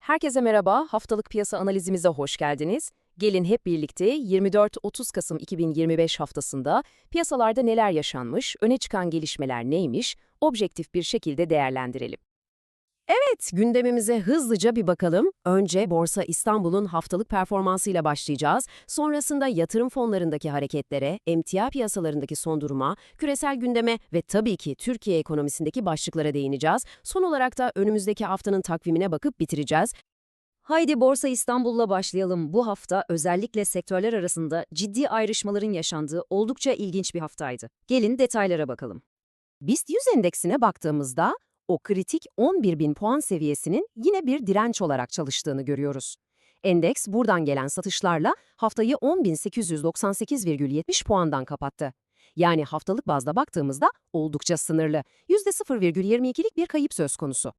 Herkese merhaba, haftalık piyasa analizimize hoş geldiniz. Gelin hep birlikte 24-30 Kasım 2025 haftasında piyasalarda neler yaşanmış, öne çıkan gelişmeler neymiş, objektif bir şekilde değerlendirelim. Evet, gündemimize hızlıca bir bakalım. Önce Borsa İstanbul'un haftalık performansıyla başlayacağız. Sonrasında yatırım fonlarındaki hareketlere, emtia piyasalarındaki son duruma, küresel gündeme ve tabii ki Türkiye ekonomisindeki başlıklara değineceğiz. Son olarak da önümüzdeki haftanın takvimine bakıp bitireceğiz. Haydi Borsa İstanbul'la başlayalım. Bu hafta özellikle sektörler arasında ciddi ayrışmaların yaşandığı oldukça ilginç bir haftaydı. Gelin detaylara bakalım. BIST 100 endeksine baktığımızda o kritik 11.000 puan seviyesinin yine bir direnç olarak çalıştığını görüyoruz. Endeks buradan gelen satışlarla haftayı 10.898,70 puandan kapattı. Yani haftalık bazda baktığımızda oldukça sınırlı, %0,22'lik bir kayıp söz konusu.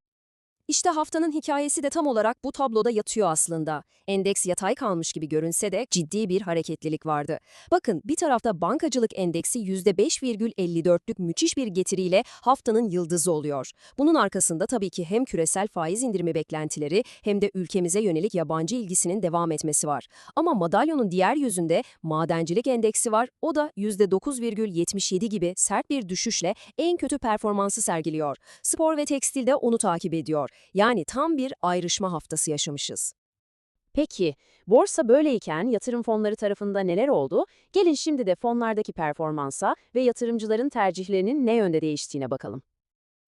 İşte haftanın hikayesi de tam olarak bu tabloda yatıyor aslında. Endeks yatay kalmış gibi görünse de ciddi bir hareketlilik vardı. Bakın bir tarafta bankacılık endeksi %5,54'lük müthiş bir getiriyle haftanın yıldızı oluyor. Bunun arkasında tabii ki hem küresel faiz indirimi beklentileri hem de ülkemize yönelik yabancı ilgisinin devam etmesi var. Ama madalyonun diğer yüzünde madencilik endeksi var. O da %9,77 gibi sert bir düşüşle en kötü performansı sergiliyor. Spor ve tekstil de onu takip ediyor. Yani tam bir ayrışma haftası yaşamışız. Peki, borsa böyleyken yatırım fonları tarafında neler oldu? Gelin şimdi de fonlardaki performansa ve yatırımcıların tercihlerinin ne yönde değiştiğine bakalım.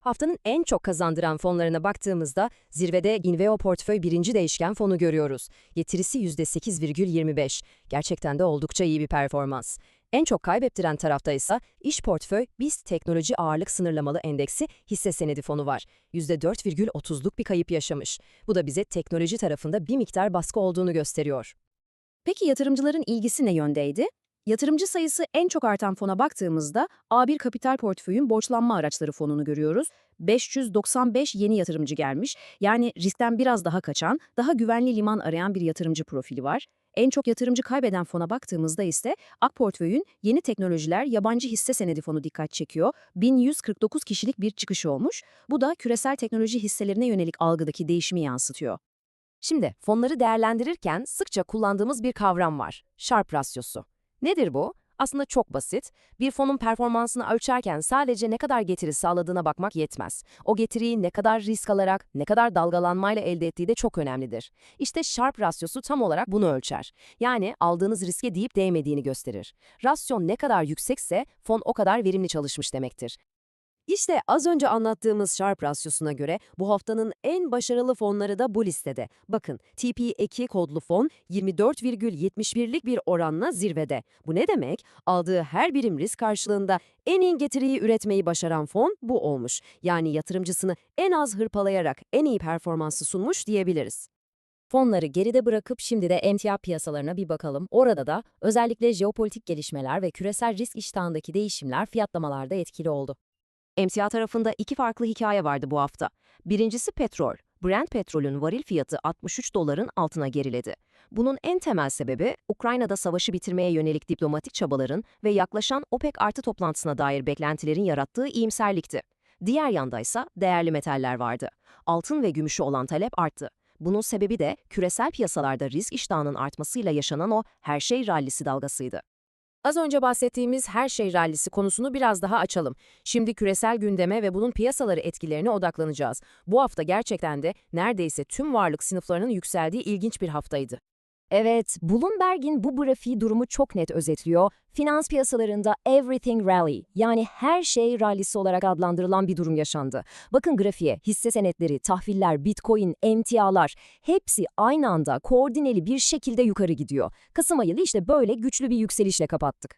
Haftanın en çok kazandıran fonlarına baktığımızda zirvede Inveo Portföy birinci değişken fonu görüyoruz. Getirisi %8,25. Gerçekten de oldukça iyi bir performans. En çok kaybettiren tarafta ise iş portföy BIST Teknoloji Ağırlık Sınırlamalı Endeksi hisse senedi fonu var. %4,30'luk bir kayıp yaşamış. Bu da bize teknoloji tarafında bir miktar baskı olduğunu gösteriyor. Peki yatırımcıların ilgisi ne yöndeydi? Yatırımcı sayısı en çok artan fona baktığımızda A1 Kapital Portföy'ün borçlanma araçları fonunu görüyoruz. 595 yeni yatırımcı gelmiş. Yani riskten biraz daha kaçan, daha güvenli liman arayan bir yatırımcı profili var. En çok yatırımcı kaybeden fona baktığımızda ise AK Portföy'ün yeni teknolojiler yabancı hisse senedi fonu dikkat çekiyor. 1149 kişilik bir çıkış olmuş. Bu da küresel teknoloji hisselerine yönelik algıdaki değişimi yansıtıyor. Şimdi fonları değerlendirirken sıkça kullandığımız bir kavram var. Sharp rasyosu. Nedir bu? Aslında çok basit. Bir fonun performansını ölçerken sadece ne kadar getiri sağladığına bakmak yetmez. O getiriyi ne kadar risk alarak, ne kadar dalgalanmayla elde ettiği de çok önemlidir. İşte Sharp rasyosu tam olarak bunu ölçer. Yani aldığınız riske deyip değmediğini gösterir. Rasyon ne kadar yüksekse fon o kadar verimli çalışmış demektir. İşte az önce anlattığımız Sharp rasyosuna göre bu haftanın en başarılı fonları da bu listede. Bakın TP2 kodlu fon 24,71'lik bir oranla zirvede. Bu ne demek? Aldığı her birim risk karşılığında en iyi getiriyi üretmeyi başaran fon bu olmuş. Yani yatırımcısını en az hırpalayarak en iyi performansı sunmuş diyebiliriz. Fonları geride bırakıp şimdi de emtia piyasalarına bir bakalım. Orada da özellikle jeopolitik gelişmeler ve küresel risk iştahındaki değişimler fiyatlamalarda etkili oldu. Emtia tarafında iki farklı hikaye vardı bu hafta. Birincisi petrol. Brent petrolün varil fiyatı 63 doların altına geriledi. Bunun en temel sebebi Ukrayna'da savaşı bitirmeye yönelik diplomatik çabaların ve yaklaşan OPEC artı toplantısına dair beklentilerin yarattığı iyimserlikti. Diğer yanda ise değerli metaller vardı. Altın ve gümüşü olan talep arttı. Bunun sebebi de küresel piyasalarda risk iştahının artmasıyla yaşanan o her şey rallisi dalgasıydı. Az önce bahsettiğimiz her şey rallisi konusunu biraz daha açalım. Şimdi küresel gündeme ve bunun piyasaları etkilerine odaklanacağız. Bu hafta gerçekten de neredeyse tüm varlık sınıflarının yükseldiği ilginç bir haftaydı. Evet, Bloomberg'in bu grafiği durumu çok net özetliyor. Finans piyasalarında everything rally yani her şey rallisi olarak adlandırılan bir durum yaşandı. Bakın grafiğe hisse senetleri, tahviller, bitcoin, emtialar hepsi aynı anda koordineli bir şekilde yukarı gidiyor. Kasım ayını işte böyle güçlü bir yükselişle kapattık.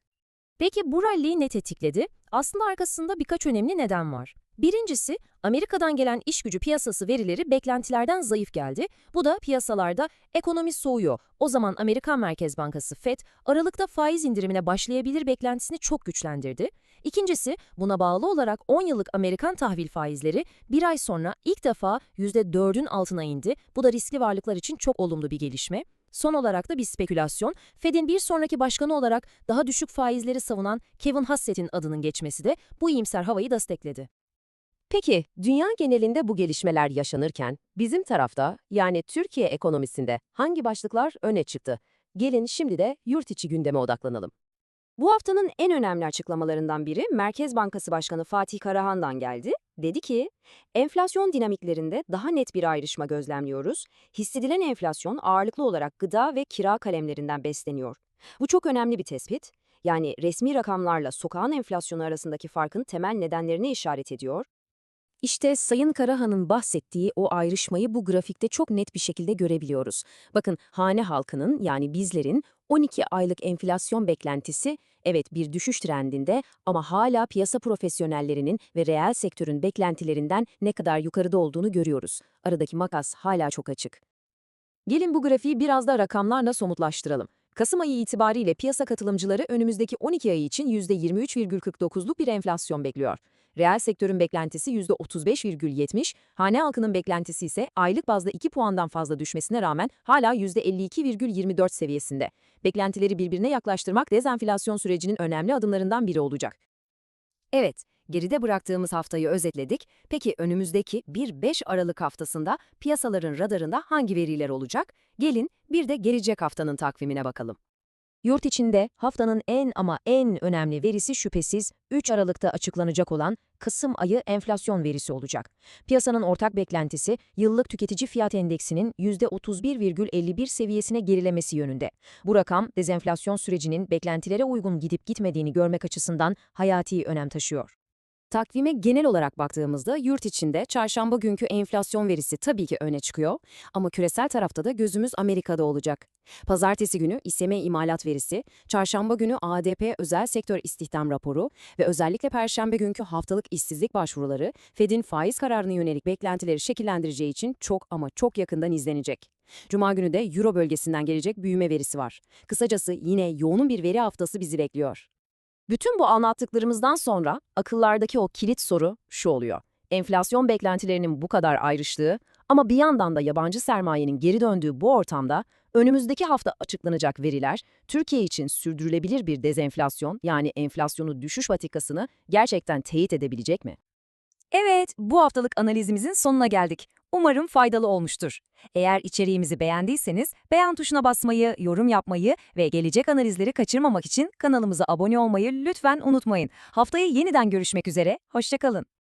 Peki bu rally'yi ne tetikledi? Aslında arkasında birkaç önemli neden var. Birincisi, Amerika'dan gelen iş gücü piyasası verileri beklentilerden zayıf geldi. Bu da piyasalarda ekonomi soğuyor. O zaman Amerikan Merkez Bankası FED, Aralık'ta faiz indirimine başlayabilir beklentisini çok güçlendirdi. İkincisi, buna bağlı olarak 10 yıllık Amerikan tahvil faizleri bir ay sonra ilk defa %4'ün altına indi. Bu da riskli varlıklar için çok olumlu bir gelişme. Son olarak da bir spekülasyon, Fed'in bir sonraki başkanı olarak daha düşük faizleri savunan Kevin Hassett'in adının geçmesi de bu iyimser havayı destekledi. Peki, dünya genelinde bu gelişmeler yaşanırken bizim tarafta yani Türkiye ekonomisinde hangi başlıklar öne çıktı? Gelin şimdi de yurt içi gündeme odaklanalım. Bu haftanın en önemli açıklamalarından biri Merkez Bankası Başkanı Fatih Karahan'dan geldi. Dedi ki, enflasyon dinamiklerinde daha net bir ayrışma gözlemliyoruz. Hissedilen enflasyon ağırlıklı olarak gıda ve kira kalemlerinden besleniyor. Bu çok önemli bir tespit. Yani resmi rakamlarla sokağın enflasyonu arasındaki farkın temel nedenlerine işaret ediyor. İşte Sayın Karahan'ın bahsettiği o ayrışmayı bu grafikte çok net bir şekilde görebiliyoruz. Bakın hane halkının yani bizlerin 12 aylık enflasyon beklentisi evet bir düşüş trendinde ama hala piyasa profesyonellerinin ve reel sektörün beklentilerinden ne kadar yukarıda olduğunu görüyoruz. Aradaki makas hala çok açık. Gelin bu grafiği biraz da rakamlarla somutlaştıralım. Kasım ayı itibariyle piyasa katılımcıları önümüzdeki 12 ay için %23,49'luk bir enflasyon bekliyor. Reel sektörün beklentisi %35,70, hane halkının beklentisi ise aylık bazda 2 puandan fazla düşmesine rağmen hala %52,24 seviyesinde. Beklentileri birbirine yaklaştırmak dezenflasyon sürecinin önemli adımlarından biri olacak. Evet, geride bıraktığımız haftayı özetledik. Peki önümüzdeki 1-5 Aralık haftasında piyasaların radarında hangi veriler olacak? Gelin bir de gelecek haftanın takvimine bakalım. Yurt içinde haftanın en ama en önemli verisi şüphesiz 3 Aralık'ta açıklanacak olan Kasım ayı enflasyon verisi olacak. Piyasanın ortak beklentisi yıllık tüketici fiyat endeksinin %31,51 seviyesine gerilemesi yönünde. Bu rakam dezenflasyon sürecinin beklentilere uygun gidip gitmediğini görmek açısından hayati önem taşıyor. Takvime genel olarak baktığımızda yurt içinde çarşamba günkü enflasyon verisi tabii ki öne çıkıyor ama küresel tarafta da gözümüz Amerika'da olacak. Pazartesi günü İSM imalat verisi, çarşamba günü ADP özel sektör istihdam raporu ve özellikle perşembe günkü haftalık işsizlik başvuruları Fed'in faiz kararına yönelik beklentileri şekillendireceği için çok ama çok yakından izlenecek. Cuma günü de Euro bölgesinden gelecek büyüme verisi var. Kısacası yine yoğun bir veri haftası bizi bekliyor. Bütün bu anlattıklarımızdan sonra akıllardaki o kilit soru şu oluyor. Enflasyon beklentilerinin bu kadar ayrıştığı ama bir yandan da yabancı sermayenin geri döndüğü bu ortamda önümüzdeki hafta açıklanacak veriler Türkiye için sürdürülebilir bir dezenflasyon yani enflasyonu düşüş vatikasını gerçekten teyit edebilecek mi? Evet, bu haftalık analizimizin sonuna geldik. Umarım faydalı olmuştur. Eğer içeriğimizi beğendiyseniz beğen tuşuna basmayı, yorum yapmayı ve gelecek analizleri kaçırmamak için kanalımıza abone olmayı lütfen unutmayın. Haftaya yeniden görüşmek üzere, hoşçakalın.